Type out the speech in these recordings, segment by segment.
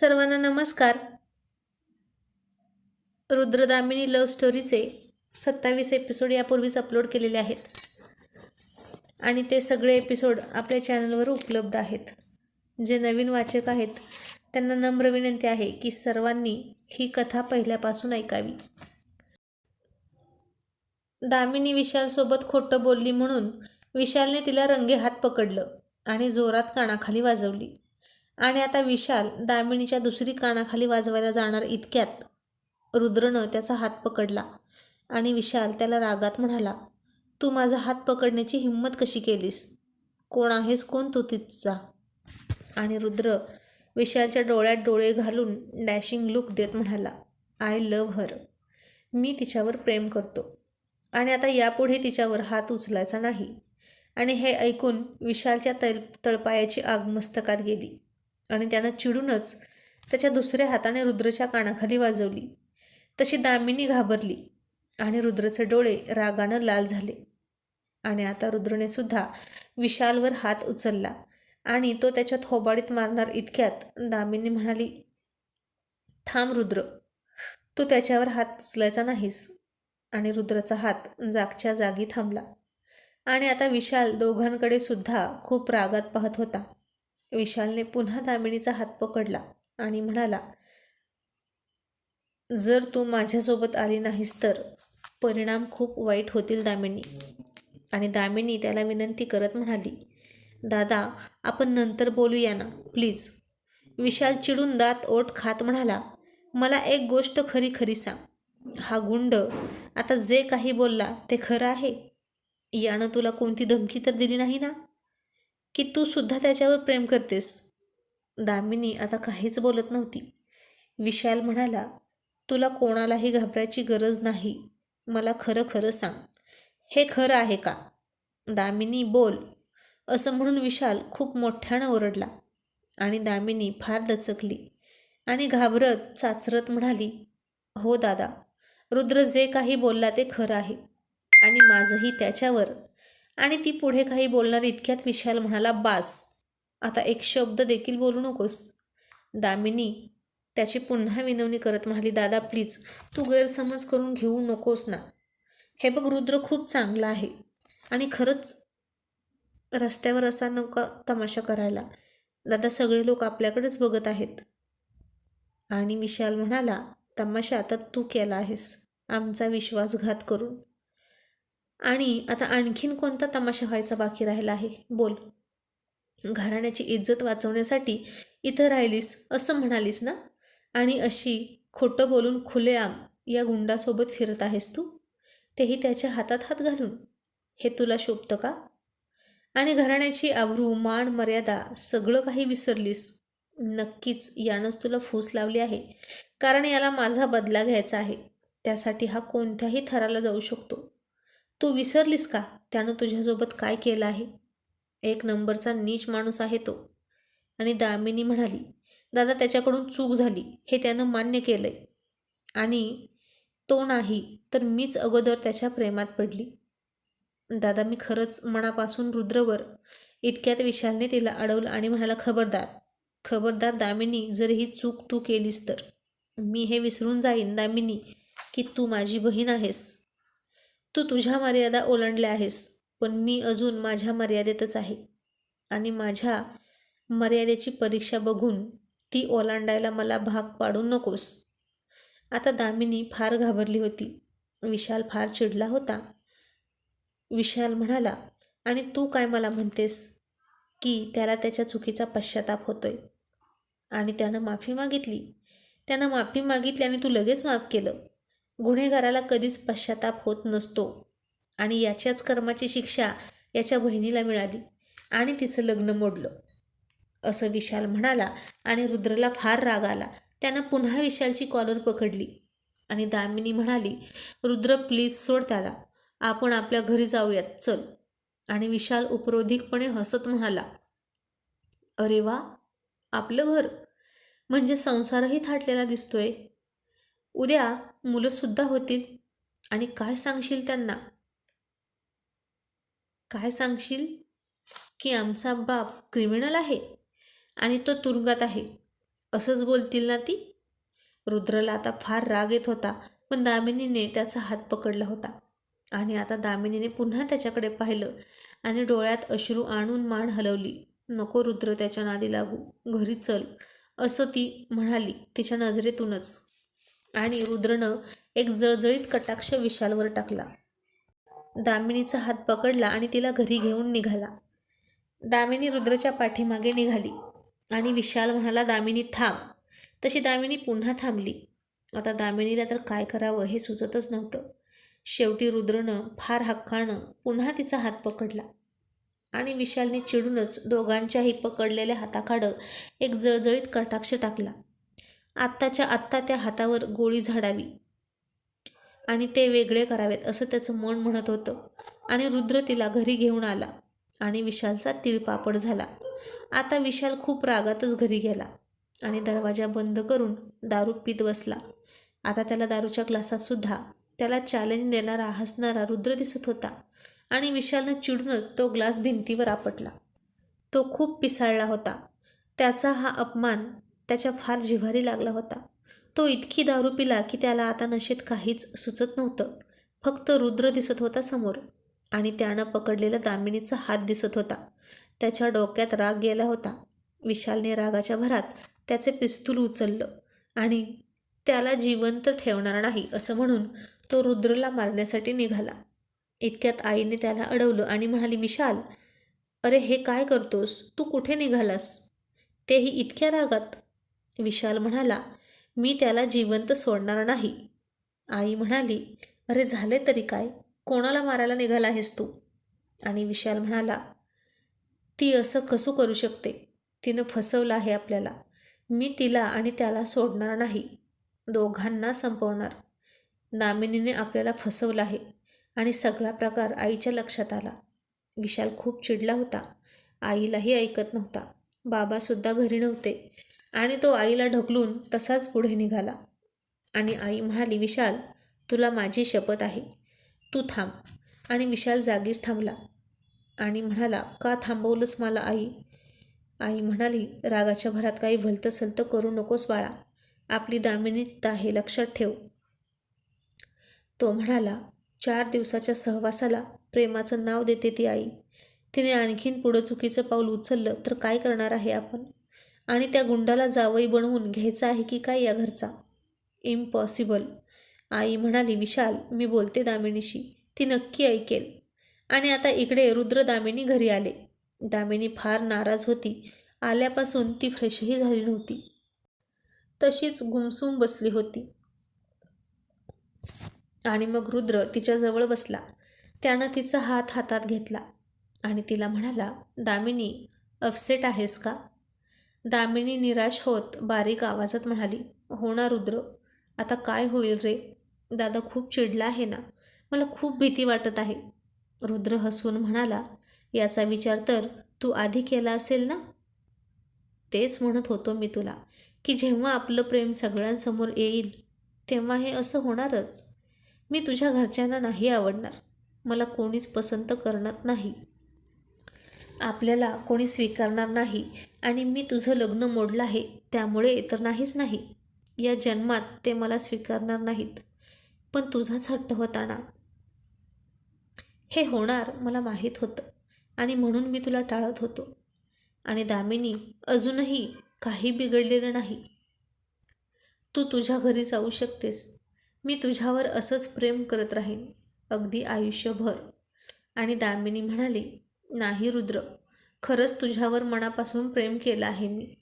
सर्वांना नमस्कार. रुद्रदामिनी लव्ह स्टोरीचे सत्तावीस एपिसोड यापूर्वीच अपलोड केलेले आहेत. आणि ते सगळे एपिसोड आपल्या चॅनलवर उपलब्ध आहेत. जे नवीन वाचक आहेत त्यांना नम्र विनंती आहे की सर्वांनी ही कथा पहिल्यापासून ऐकावी. दामिनी विशालसोबत खोटं बोलली म्हणून विशालने तिला रंगे हात पकडलं आणि जोरात कानाखाली वाजवली. आणि आता विशाल दामिनीच्या दुसरी कानाखाली वाजवायला जाणार इतक्यात. रुद्रनं त्याचा हात पकडला आणि विशाल त्याला रागात म्हणाला तू माझा हात पकडण्याची हिंमत कशी केलीस? कोण आहेस कोण तू तिचा आणि रुद्र विशालच्या डोळ्यात डोळे घालून डॅशिंग लुक देत म्हणाला आय लव्ह हर. मी तिच्यावर प्रेम करतो. आणि आता यापुढे तिच्यावर हात उचलायचा नाही. आणि हे ऐकून विशालच्या तळ तळपायाची आग मस्तकात गेली. आणि त्यानं चिडूनच त्याच्या दुसऱ्या हाताने रुद्रच्या कानाखाली वाजवली. तशी दामिनी घाबरली आणि रुद्रचे डोळे रागानं लाल झाले. आणि आता रुद्रने सुद्धा विशालवर हात उचलला आणि तो त्याच्या थोबाडीत मारणार इतक्यात दामिनी म्हणाली थांब रुद्र तू त्याच्यावर हात उचलायचा नाहीस. आणि रुद्रचा हात जागच्या जागी थांबला. आणि आता विशाल दोघांकडे सुद्धा खूप रागात पाहत होता. विशालने पुन्हा दामिनीचा हात पकडला आणि म्हणाला जर तू माझ्यासोबत आली नाहीस तर परिणाम खूप वाईट होतील दामिनी. आणि दामिनी त्याला विनंती करत म्हणाली दादा आपण नंतर बोलूया ना प्लीज. विशाल चिडून दात ओठ खात म्हणाला मला एक गोष्ट खरी खरी सांग. हा गुंड आता जे काही बोलला ते खरं आहे? यानं तुला कोणती धमकी तर दिली नाही ना? की तू सुद्धा त्याच्यावर प्रेम करतेस. दामिनी आता काहीच बोलत नव्हती. विशाल म्हणाला तुला कोणालाही घाबरायची गरज नाही. मला खरं खरं सांग. हे खरं आहे का? दामिनी बोल. असं म्हणून विशाल खूप मोठ्यानं ओरडला आणि दामिनी फार दचकली आणि घाबरत चाचरत म्हणाली हो दादा रुद्र जे काही बोलला ते खरं आहे आणि माझंही त्याच्यावर आणि ती पुढे काही बोलणार इतक्यात विशाल म्हणाला बास आता एक शब्द देखील बोलू नकोस. दामिनी त्याची पुन्हा विनवणी करत म्हणाली दादा प्लीज तू गैरसमज करून घेऊ नकोस ना. हे बघ रुद्र खूप चांगला आहे आणि खरंच रस्त्यावर असा नका तमाशा करायला. दादा सगळे लोक आपल्याकडेच बघत आहेत. आणि विशाल म्हणाला तमाशा आता तू केला आहेस. आमचा विश्वासघात करून. आणि आता आणखीन कोणता तमाशा व्हायचा बाकी राहिला आहे? बोल. घराण्याची इज्जत वाचवण्यासाठी इथं राहिलीस असं म्हणालीस ना? आणि अशी खोटं बोलून खुलेआम या गुंडासोबत फिरत आहेस तू? तेही त्याच्या हातात हात घालून? हे तुला शोभतं का? आणि घराण्याची आबरू मान मर्यादा सगळं काही विसरलीस? नक्कीच यानंच तुला फूस लावली आहे. कारण याला माझा बदला घ्यायचा आहे. त्यासाठी हा कोणत्याही थराला जाऊ शकतो. तू विसरलीस का? त्यानं तुझ्यासोबत काय केलं आहे? एक नंबरचा नीच माणूस आहे तो. आणि दामिनी म्हणाली दादा त्याच्याकडून चूक झाली. हे त्यानं मान्य केलंय. आणि तो नाही तर मीच अगोदर त्याच्या प्रेमात पडली. दादा मी खरंच मनापासून रुद्रवर इतक्यात विशालने तिला अडवलं आणि म्हणाला खबरदार खबरदार दामिनी जर ही चूक तू केलीस तर. मी हे विसरून जाईन दामिनी की तू माझी बहीण आहेस. तू तुझ्या मर्यादा ओलांडल्या आहेस पण मी अजून माझ्या मर्यादेतच आहे. आणि माझ्या मर्यादेची परीक्षा बघून ती ओलांडायला मला भाग पाडू नकोस. आता दामिनी फार घाबरली होती. विशाल फार चिडला होता. विशाल म्हणाला आणि तू काय मला म्हणतेस? की त्याला त्याच्या चुकीचा पश्चाताप होतोय. आणि त्यानं माफी मागितली. त्यानं माफी मागितली आणि तू लगेच माफ केलं. गुन्हेगाराला कधीच पश्चाताप होत नसतो. आणि याच्याच कर्माची शिक्षा याच्या बहिणीला मिळाली आणि तिचं लग्न मोडलं. असं विशाल म्हणाला आणि रुद्रला फार राग आला. त्यानं पुन्हा विशालची कॉलर पकडली आणि दामिनी म्हणाली रुद्र प्लीज सोड त्याला. आपण आपल्या घरी जाऊयात. चल. आणि विशाल उपरोधिकपणे हसत म्हणाला अरे वा आपलं घर. म्हणजे संसारही थाटलेला दिसतोय. उद्या मुलंसुद्धा होतील. आणि काय सांगशील त्यांना? काय सांगशील? की आमचा बाप क्रिमिनल आहे आणि तो तुरुंगात आहे. असंच बोलतील ना ती? रुद्रला आता फार राग येत होता पण दामिनीने त्याचा हात पकडला होता. आणि आता दामिनीने पुन्हा त्याच्याकडे पाहिलं आणि डोळ्यात अश्रू आणून मान हलवली. नको रुद्र त्याच्या नादी लागू. घरी चल. असं ती म्हणाली तिच्या नजरेतूनच. आणि रुद्रनं एक जळजळीत कटाक्ष विशालवर टाकला. दामिनीचा हात पकडला आणि तिला घरी घेऊन निघाला. दामिनी रुद्रच्या पाठीमागे निघाली आणि विशाल म्हणाला दामिनी थांब. तशी दामिनी पुन्हा थांबली. आता दामिनीला तर काय करावं हे सुचतच नव्हतं. शेवटी रुद्रनं फार हक्कानं पुन्हा तिचा हात पकडला आणि विशालने चिडूनच दोघांच्याही पकडलेल्या हाताखाडं एक जळजळीत कटाक्ष टाकला. आत्ताच्या आत्ता त्या हातावर गोळी झाडावी. आणि ते वेगळे करावेत असं त्याचं मन म्हणत होतं. आणि रुद्र तिला घरी घेऊन आला. आणि विशालचा तिळपापड झाला. आता विशाल खूप रागातच घरी गेला. आणि दरवाजा बंद करून दारू पीत बसला. आता त्याला दारूच्या ग्लासातसुद्धा त्याला चॅलेंज देणारा हसणारा रुद्र दिसत होता. आणि विशालनं चिडूनच तो ग्लास भिंतीवर आपटला. तो खूप पिसाळला होता. त्याचा हा अपमान त्याच्या फार जिव्हारी लागला होता. तो इतकी दारू पिला की त्याला आता नशेत काहीच सुचत नव्हतं. फक्त रुद्र दिसत होता समोर आणि त्यानं पकडलेला दामिनीचा हात दिसत होता. त्याच्या डोक्यात राग गेला होता. विशालने रागाच्या भरात त्याचे पिस्तूल उचललं आणि त्याला जिवंत ठेवणार नाही असं म्हणून तो रुद्रला मारण्यासाठी निघाला. इतक्यात आईने त्याला अडवलं आणि म्हणाली विशाल अरे हे काय करतोस? तू कुठे निघालास? तेही इतक्या रागात विशाल म्हणाला मी त्याला जिवंत सोडणार नाही. आई म्हणाली अरे झाले तरी काय? कोणाला मारायला निघाला आहेस तू? आणि विशाल म्हणाला ती असं कसं करू शकते? तिनं फसवलं आहे आपल्याला. मी तिला आणि त्याला सोडणार नाही. दोघांना संपवणार. नामिनीने आपल्याला फसवलं आहे. आणि सगळा प्रकार आईच्या लक्षात आला. विशाल खूप चिडला होता. आईलाही ऐकत नव्हता. बाबासुद्धा घरी नव्हते. आणि तो आईला ढकलून तसाच पुढे निघाला. आणि आई म्हणाली विशाल तुला माझी शपथ आहे. तू थांब. आणि विशाल जागीच थांबला. आणि म्हणाला का थांबवलंस मला आई? आई म्हणाली रागाच्या भरात काही भलतं सलतं करू नकोस बाळा. आपली दामिनी तिथं आहे लक्षात ठेव. तो म्हणाला चार दिवसाच्या सहवासाला प्रेमाचं नाव देते ती आई. तिने आणखीन पुढं चुकीचं पाऊल उचललं तर काय करणार आहे आपण? आणि त्या गुंडाला जावई बनवून घ्यायचा आहे की काय या घरचा? इम्पॉसिबल आई म्हणाली विशाल मी बोलते दामिनीशी. ती नक्की ऐकेल. आणि आता इकडे रुद्र दामिनी घरी आले. दामिनी फार नाराज होती. आल्यापासून ती फ्रेशही झाली नव्हती. तशीच गुमसूम बसली होती. आणि मग रुद्र तिच्याजवळ बसला. त्यानं तिचा हात हातात घेतला. आणि तिला म्हणाला दामिनी अपसेट आहेस का? दामिनी निराश होत बारीक आवाजात म्हणाली हो ना रुद्र आता काय होईल रे? दादा खूप चिडला आहे ना? मला खूप भीती वाटत आहे. रुद्र हसून म्हणाला याचा विचार तर तू आधी केला असेल ना? तेच म्हणत होतो मी तुला की जेव्हा आपलं प्रेम सगळ्यांसमोर येईल तेव्हा हे असं होणारच. मी तुझ्या घरच्यांना नाही आवडणार. मला कोणीच पसंत करणार नाही. आपल्याला कोणी स्वीकारणार नाही आणि मी तुझं लग्न मोडलं आहे त्यामुळे तर नाहीच नाही. या जन्मात ते मला स्वीकारणार नाहीत पण तुझाच हट्ट होता ना. हे होणार मला माहीत होतं आणि म्हणून मी तुला टाळत होतो. आणि दामिनी अजूनही काही बिघडलेलं नाही. तू तुझ्या घरी जाऊ शकतेस. मी तुझ्यावर असंच प्रेम करत राहीन अगदी आयुष्यभर. आणि दामिनी म्हणाली नाही रुद्र. खरंच तुझ्यावर मनापासून प्रेम केलं आहे मी.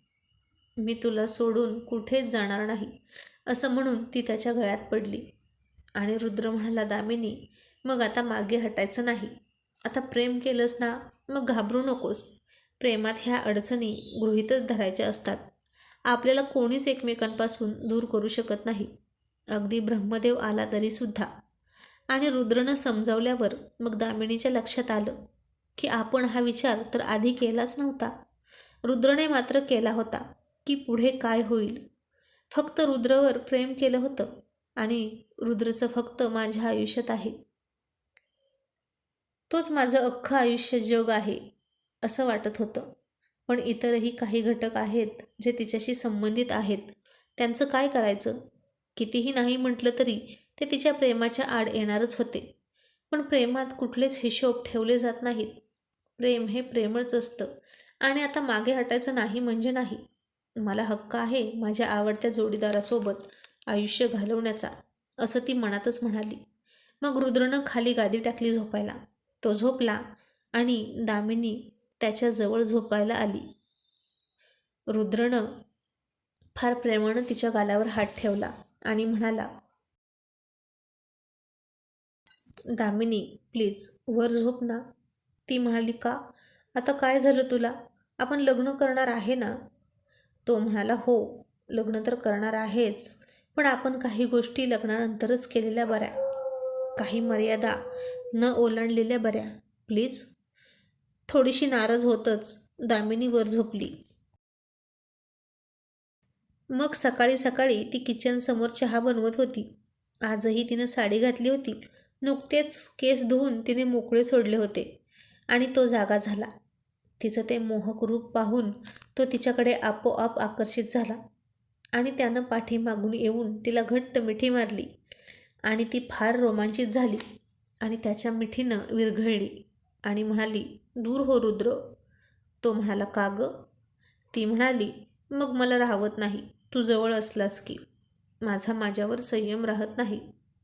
मी तुला सोडून कुठेच जाणार नाही असं म्हणून ती त्याच्या गळ्यात पडली. आणि रुद्र म्हणाला दामिनी मग आता मागे हटायचं नाही. आता प्रेम केलंस ना मग घाबरू नकोस. प्रेमात ह्या अडचणी गृहीतच धरायच्या असतात. आपल्याला कोणीच एकमेकांपासून दूर करू शकत नाही. अगदी ब्रह्मदेव आला तरीसुद्धा आणि रुद्रनं समजावल्यावर मग दामिनीच्या लक्षात आलं की आपण हा विचार तर आधी केलाच नव्हता. रुद्रने मात्र केला होता की पुढे काय होईल. फक्त रुद्रवर प्रेम केलं होतं आणि रुद्रचं फक्त माझ्या आयुष्यात आहे. तोच माझं अख्खं आयुष्य जग आहे असं वाटत होतं. पण इतरही काही घटक आहेत जे तिच्याशी संबंधित आहेत. त्यांचं काय करायचं? कितीही नाही म्हटलं तरी ते तिच्या प्रेमाच्या आड येणारच होते. पण प्रेमात कुठलेच हिशोब ठेवले जात नाहीत. प्रेम हे प्रेमच असतं. आणि आता मागे हटायचं नाही म्हणजे नाही. मला हक्क आहे माझ्या आवडत्या जोडीदारासोबत आयुष्य घालवण्याचा असं ती मनातच म्हणाली. मग रुद्रनं खाली गादी टाकली झोपायला. तो झोपला आणि दामिनी त्याच्याजवळ झोपायला आली. रुद्रनं फार प्रेमानं तिच्या गालावर हात ठेवला आणि म्हणाला दामिनी प्लीज वर झोप ना. ती म्हणाली का? आता काय झालं तुला? आपण लग्न करणार आहे ना? तो म्हणाला हो लग्न तर करणार आहेच पण आपण काही गोष्टी लग्नानंतरच केलेल्या बऱ्या. काही मर्यादा न ओलांडलेल्या बऱ्या. प्लीज. थोडीशी नाराज होतच दामिनी वर झोपली. मग सकाळी सकाळी ती किचनसमोर चहा बनवत होती. आजही तिनं साडी घातली होती. नुकतेच केस धुवून तिने मोकळे सोडले होते. आणि तो जागा झाला. तिचं ते मोहक रूप पाहून तो तिच्याकडे आपोआप आकर्षित झाला आणि त्यानं पाठीमागून येऊन तिला घट्ट मिठी मारली आणि ती फार रोमांचित झाली आणि त्याच्या मिठीनं विरघळली आणि म्हणाली दूर हो रुद्र. तो म्हणाला का गं? ती म्हणाली मग मला राहवत नाही. तू जवळ असलास की. माझा माझ्यावर संयम राहत नाही.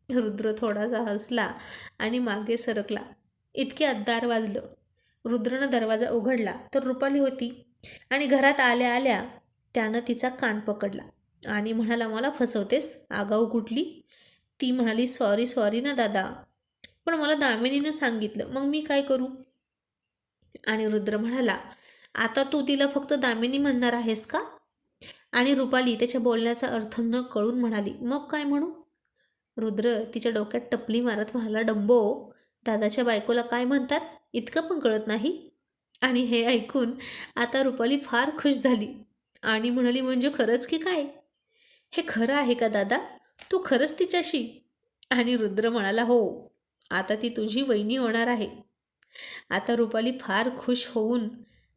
रुद्र थोडासा हसला आणि मागे सरकला. इतक्यात दार वाजलं. रुद्रनं दरवाजा उघडला तर रुपाली होती आणि घरात आल्या आल्या त्यानं तिचा कान पकडला आणि म्हणाला मला फसवतेस? आगाऊ कुठली? ती म्हणाली सॉरी सॉरी ना दादा. पण मला दामिनीनं सांगितलं. मग मी काय करू? आणि रुद्र म्हणाला आता तू तिला फक्त दामिनी म्हणणार आहेस का? आणि रुपाली त्याच्या बोलण्याचा अर्थ न कळून म्हणाली मग काय म्हणू? रुद्र तिच्या डोक्यात टपली मारत म्हणाला डंबो दादाच्या बायकोला काय म्हणतात इतकं पण कळत नाही. आणि हे ऐकून आता रुपाली फार खुश झाली आणि म्हणाली म्हणजे खरंच की काय? हे खरं आहे का दादा? तू खरंच तिच्याशी? आणि रुद्र म्हणाला हो आता ती तुझी वहिनी होणार आहे. आता रुपाली फार खुश होऊन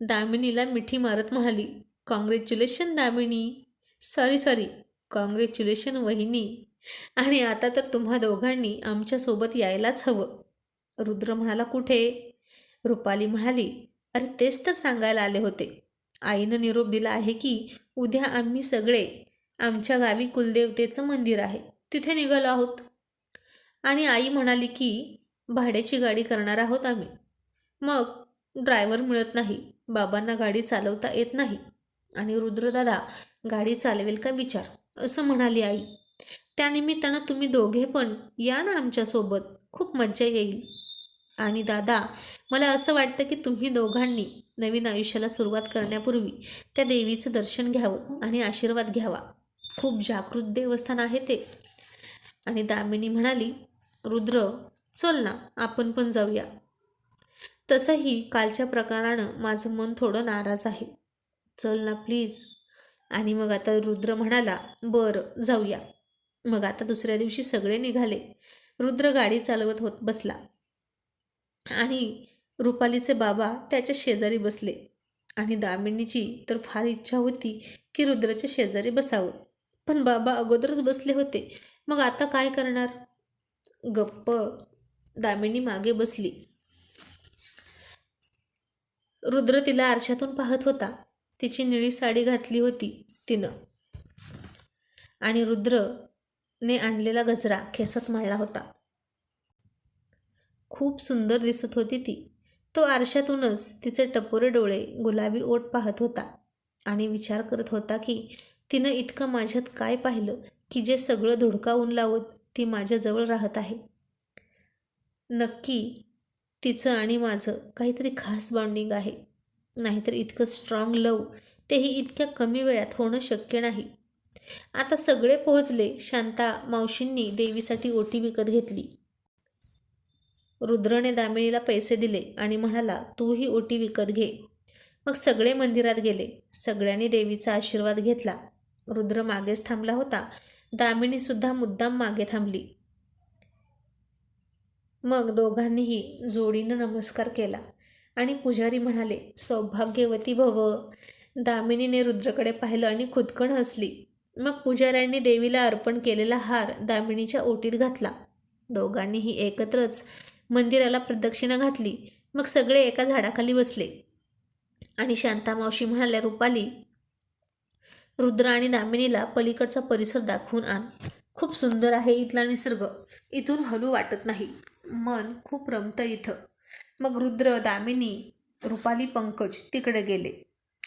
दामिनीला मिठी मारत म्हणाली congratulation Damini. Sorry sorry congratulation वहिनी. आणि आता तर तुम्हा दोघांनी आमच्यासोबत यायलाच हवं. रुद्र म्हणाला कुठे? रुपाली म्हणाली अरे तेच तर सांगायला आले होते. आईनं निरोप दिला आहे की उद्या आम्ही सगळे आमच्या गावी कुलदेवतेचं मंदिर आहे. तिथे निघालो आहोत. आणि आई म्हणाली की भाड्याची गाडी करणार आहोत आम्ही. मग ड्रायव्हर मिळत नाही बाबांना गाडी चालवता येत नाही. आणि रुद्रदादा गाडी चालवेल का विचार? असं म्हणाली आई. त्यानिमित्तानं तुम्ही दोघे पण या ना आमच्यासोबत. खूप मज्जा येईल. आणि दादा मला असं वाटतं की तुम्ही दोघांनी नवीन आयुष्याला सुरुवात करण्यापूर्वी त्या देवीचं दर्शन घ्यावं आणि आशीर्वाद घ्यावा. खूप जागृत देवस्थान आहे ते. आणि दामिनी म्हणाली रुद्र चल ना आपण पण जाऊया. तसंही कालच्या प्रकारानं माझं मन थोडं नाराज आहे. चल ना प्लीज आणि मग आता रुद्र म्हणाला बरं जाऊया. मग आता दुसऱ्या दिवशी सगळे निघाले. रुद्र गाडी चालवत होत बसला. आणि रुपालीचे बाबा त्याच्या शेजारी बसले. आणि दामिनीची तर फार इच्छा होती की रुद्राच्या शेजारी बसावं. पण बाबा अगोदरच बसले होते. मग आता काय करणार? गप्प. दामिनी मागे बसली. रुद्र तिला आरशातून पाहत होता. तिची निळी साडी घातली होती तिनं. आणि रुद्रने आणलेला गजरा खेसत माळला होता. खूप सुंदर दिसत होती ती. तो आरशातूनच तिचे टपोरे डोळे गुलाबी ओठ पाहत होता आणि विचार करत होता की तिनं इतकं माझ्यात काय पाहिलं की जे सगळं धुडकावून लावत ती माझ्याजवळ राहत आहे. नक्की तिचं आणि माझं काहीतरी खास बॉन्डिंग आहे. नाहीतर इतकं स्ट्रॉंग लव तेही इतक्या कमी वेळात होणं शक्य नाही. आता सगळे पोहोचले शांता मावशींनी देवीसाठी ओटी विकत घेतली. रुद्रने दामिनीला पैसे दिले आणि म्हणाला तूही ओटी विकत घे. मग सगळे मंदिरात गेले. सगळ्यांनी देवीचा आशीर्वाद घेतला. रुद्र मागेच थांबला होता. दामिनीसुद्धा मुद्दाम मागे थांबली. मग दोघांनीही जोडीनं नमस्कार केला आणि पुजारी म्हणाले सौभाग्यवती भव. दामिनीने रुद्रकडे पाहिलं आणि खुदकण हसली. मग पुजाऱ्यांनी देवीला अर्पण केलेला हार दामिनीच्या ओटीत घातला. दोघांनीही एकत्रच मंदिराला प्रदक्षिणा घातली. मग सगळे एका झाडाखाली बसले. आणि शांता मावशी म्हणाल्या रुपाली रुद्र आणि दामिनीला पलीकडचा परिसर दाखवून आण. खूप सुंदर आहे इथला निसर्ग. इथून हलू वाटत नाही. मन खूप रमतं इथं. मग रुद्र दामिनी रुपाली पंकज तिकडे गेले.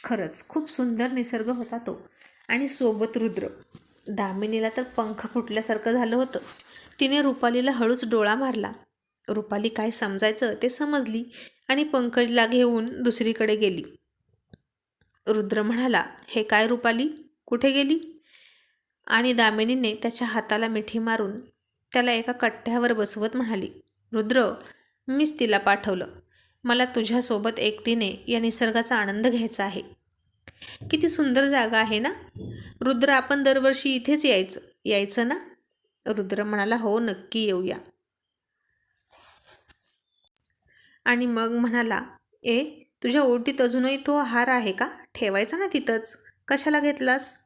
खरंच खूप सुंदर निसर्ग होता तो. आणि सोबत रुद्र. दामिनीला तर पंख फुटल्यासारखं झालं होतं. तिने रुपालीला हळूच डोळा मारला. रुपाली काय समजायचं ते समजली आणि पंकजला घेऊन दुसरीकडे गेली. रुद्र म्हणाला हे काय रुपाली? कुठे गेली? आणि दामिनीने त्याच्या हाताला मिठी मारून त्याला एका कट्ट्यावर बसवत म्हणाली रुद्र मीच तिला पाठवलं. मला तुझ्यासोबत एकटीने या निसर्गाचा आनंद घ्यायचा आहे. किती सुंदर जागा आहे ना? रुद्र आपण दरवर्षी इथेच यायचं यायचं ना? रुद्र म्हणाला हो नक्की येऊया. आणि मग म्हणाला ए तुझ्या ओटीत अजूनही तो हार आहे का? ठेवायचा ना तिथंच. कशाला घेतलास?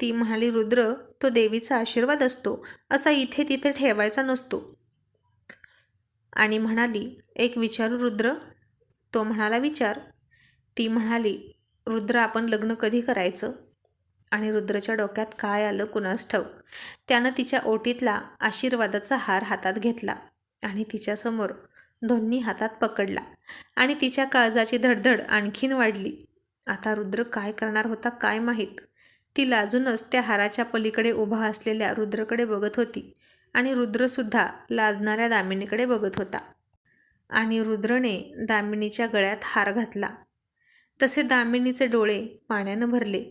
ती म्हणाली रुद्र तो देवीचा आशीर्वाद असतो. असा इथे तिथे ठेवायचा नसतो. आणि म्हणाली एक विचारू रुद्र? तो म्हणाला विचार. ती म्हणाली रुद्र आपण लग्न कधी करायचं? आणि रुद्रच्या डोक्यात काय आलं कुणास ठाऊक. त्यानं तिच्या ओटीतला आशीर्वादाचा हार हातात घेतला आणि तिच्यासमोर दोन्ही हातात पकडला आणि तिच्या काळजाची धडधड आणखीन वाढली. आता रुद्र काय करणार होता काय माहीत? ती लाजूनच त्या हाराच्या पलीकडे उभा असलेल्या रुद्रकडे बघत होती आणि रुद्रसुद्धा लाजणाऱ्या दामिनीकडे बघत होता. आणि रुद्रने दामिनीच्या गळ्यात हार घातला. तसे दामिनीचे डोळे पाण्यानं भरले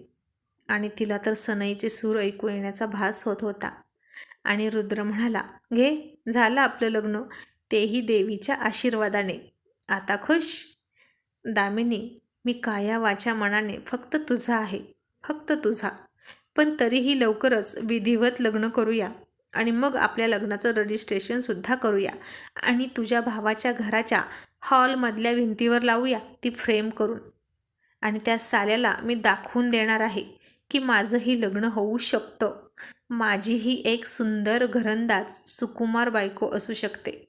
आणि तिला तर सनईचे सूर ऐकू येण्याचा भास होत होता. आणि रुद्र म्हणाला घे झालं आपलं लग्न. तेही देवीच्या आशीर्वादाने. आता खुश? दामिनी मी काया वाच्या मनाने फक्त तुझा आहे फक्त तुझा. पण तरीही लवकरच विधिवत लग्न करूया आणि मग आपल्या लग्नाचं रजिस्ट्रेशनसुद्धा करूया आणि तुझ्या भावाच्या घराच्या हॉलमधल्या भिंतीवर लावूया ती फ्रेम करून. आणि त्या साल्याला मी दाखवून देणार आहे की माझंही लग्न होऊ शकतं. माझीही एक सुंदर घरंदाज सुकुमार बायको असू शकते.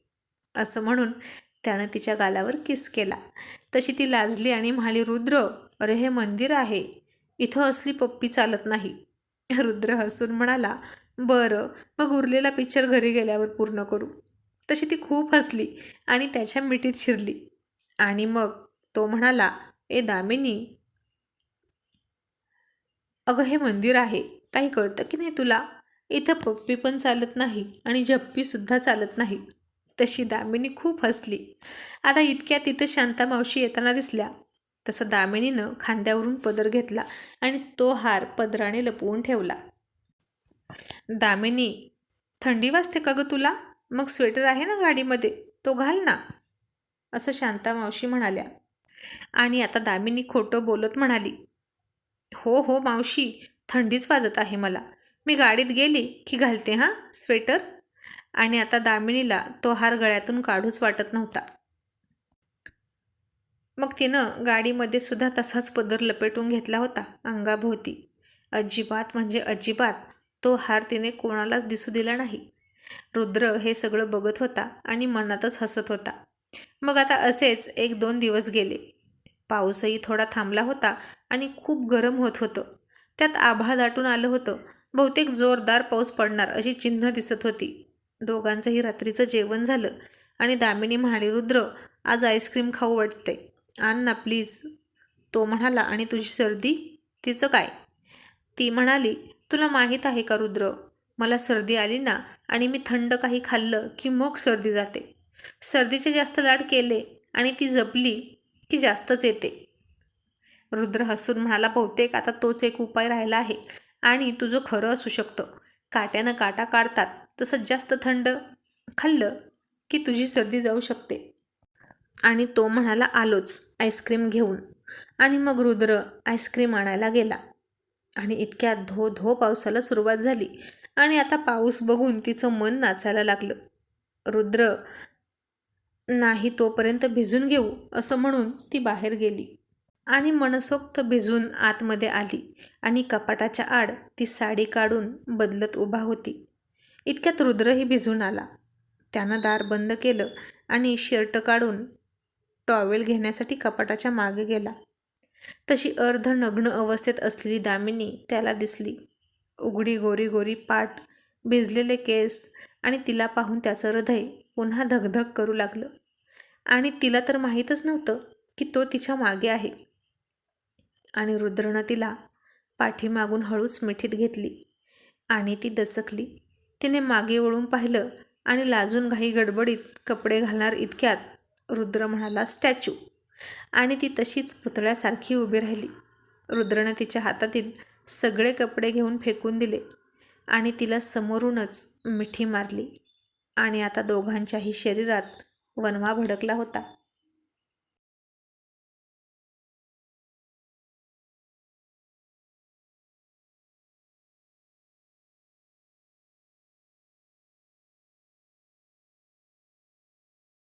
असं म्हणून त्यानं तिच्या गालावर किस केला. तशी ती लाजली आणि म्हणाली रुद्र अरे हे मंदिर आहे. इथं असली पप्पी चालत नाही. रुद्र हसून म्हणाला बरं मग उरलेला पिक्चर घरी गेल्यावर पूर्ण करू. तशी ती खूप हसली आणि त्याच्या मिठीत शिरली. आणि मग तो म्हणाला ए दामिनी अगं हे मंदिर आहे. काही कळतं की नाही तुला? इथं पप्पी पण चालत नाही आणि झप्पीसुद्धा चालत नाही. तशी दामिनी खूप हसली. आता इतक्या तिथं शांता मावशी येताना दिसल्या. तसं दामिनीनं खांद्यावरून पदर घेतला आणि तो हार पदराने लपवून ठेवला. दामिनी थंडी वाजते का गं तुला? मग स्वेटर आहे ना गाडीमध्ये तो घाल ना. असं शांता मावशी म्हणाल्या. आणि आता दामिनी खोटं बोलत म्हणाली हो हो मावशी थंडीच वाजत आहे मला. मी गाडीत गेली की घालते हां स्वेटर? आणि आता दामिनीला तो हार गळ्यातून काढूच वाटत नव्हता. मग तिनं गाडीमध्ये सुद्धा तसाच पदर लपेटून घेतला होता अंगाभोवती. अजिबात म्हणजे अजिबात तो हार तिने कोणालाच दिसू दिला नाही. रुद्र हे सगळं बघत होता आणि मनातच हसत होता. मग आता असेच एक दोन दिवस गेले. पाऊसही थोडा थांबला होता आणि खूप गरम होत होतं. त्यात आभाळ दाटून आलं होतं. बहुतेक जोरदार पाऊस पडणार अशी चिन्ह दिसत होती. दोघांचंही रात्रीचं जेवण झालं आणि दामिनी म्हणाली रुद्र आज आईस्क्रीम खाऊ वाटते आण ना प्लीज. तो म्हणाला आणि तुझी सर्दी? तिचं काय? ती म्हणाली तुला माहीत आहे का रुद्र मला सर्दी आली ना आणि मी थंड काही खाल्लं की मग सर्दी जाते. सर्दीचे जास्त लाड केले आणि ती जपली की जास्तच येते. रुद्र हसून म्हणाला बहुतेक आता तोच एक उपाय राहिला आहे आणि तुझं खरं असू शकतं. काट्यानं काटा काढतात. तसं जास्त थंड खाल्लं की तुझी सर्दी जाऊ शकते. आणि तो म्हणाला आलोच आईस्क्रीम घेऊन. आणि मग रुद्र आईस्क्रीम आणायला गेला. आणि इतक्या धो धो पावसाला सुरुवात झाली. आणि आता पाऊस बघून तिचं मन नाचायला लागलं. रुद्र नाही तोपर्यंत भिजून घेऊ असं म्हणून ती बाहेर गेली. आणि मनसोक्त भिजून आतमध्ये आली. आणि कपाटाच्या आड ती साडी काढून बदलत उभा होती. इतक्यात रुद्रही भिजून आला. त्यानं दार बंद केलं आणि शर्ट काढून टॉवेल घेण्यासाठी कपाटाच्या मागे गेला. तशी अर्ध नग्न अवस्थेत असलेली दामिनी त्याला दिसली. उघडी गोरी गोरी पाठ भिजलेले केस आणि तिला पाहून त्याचं हृदय पुन्हा धगधग करू लागलं. आणि तिला तर माहीतच नव्हतं की तो तिच्यामागे आहे. आणि रुद्रनं तिला पाठीमागून हळूच मिठीत घेतली आणि ती दचकली. तिने मागे वळून पाहिलं आणि लाजून घाई गडबडीत कपडे घालणार इतक्यात रुद्र म्हणाला स्टॅच्यू. आणि ती तशीच पुतळ्यासारखी उभी राहिली. रुद्रनं तिच्या हातातील सगळे कपडे घेऊन फेकून दिले आणि तिला समोरूनच मिठी मारली आणि आता दोघांच्याही शरीरात वनवा भडकला होता.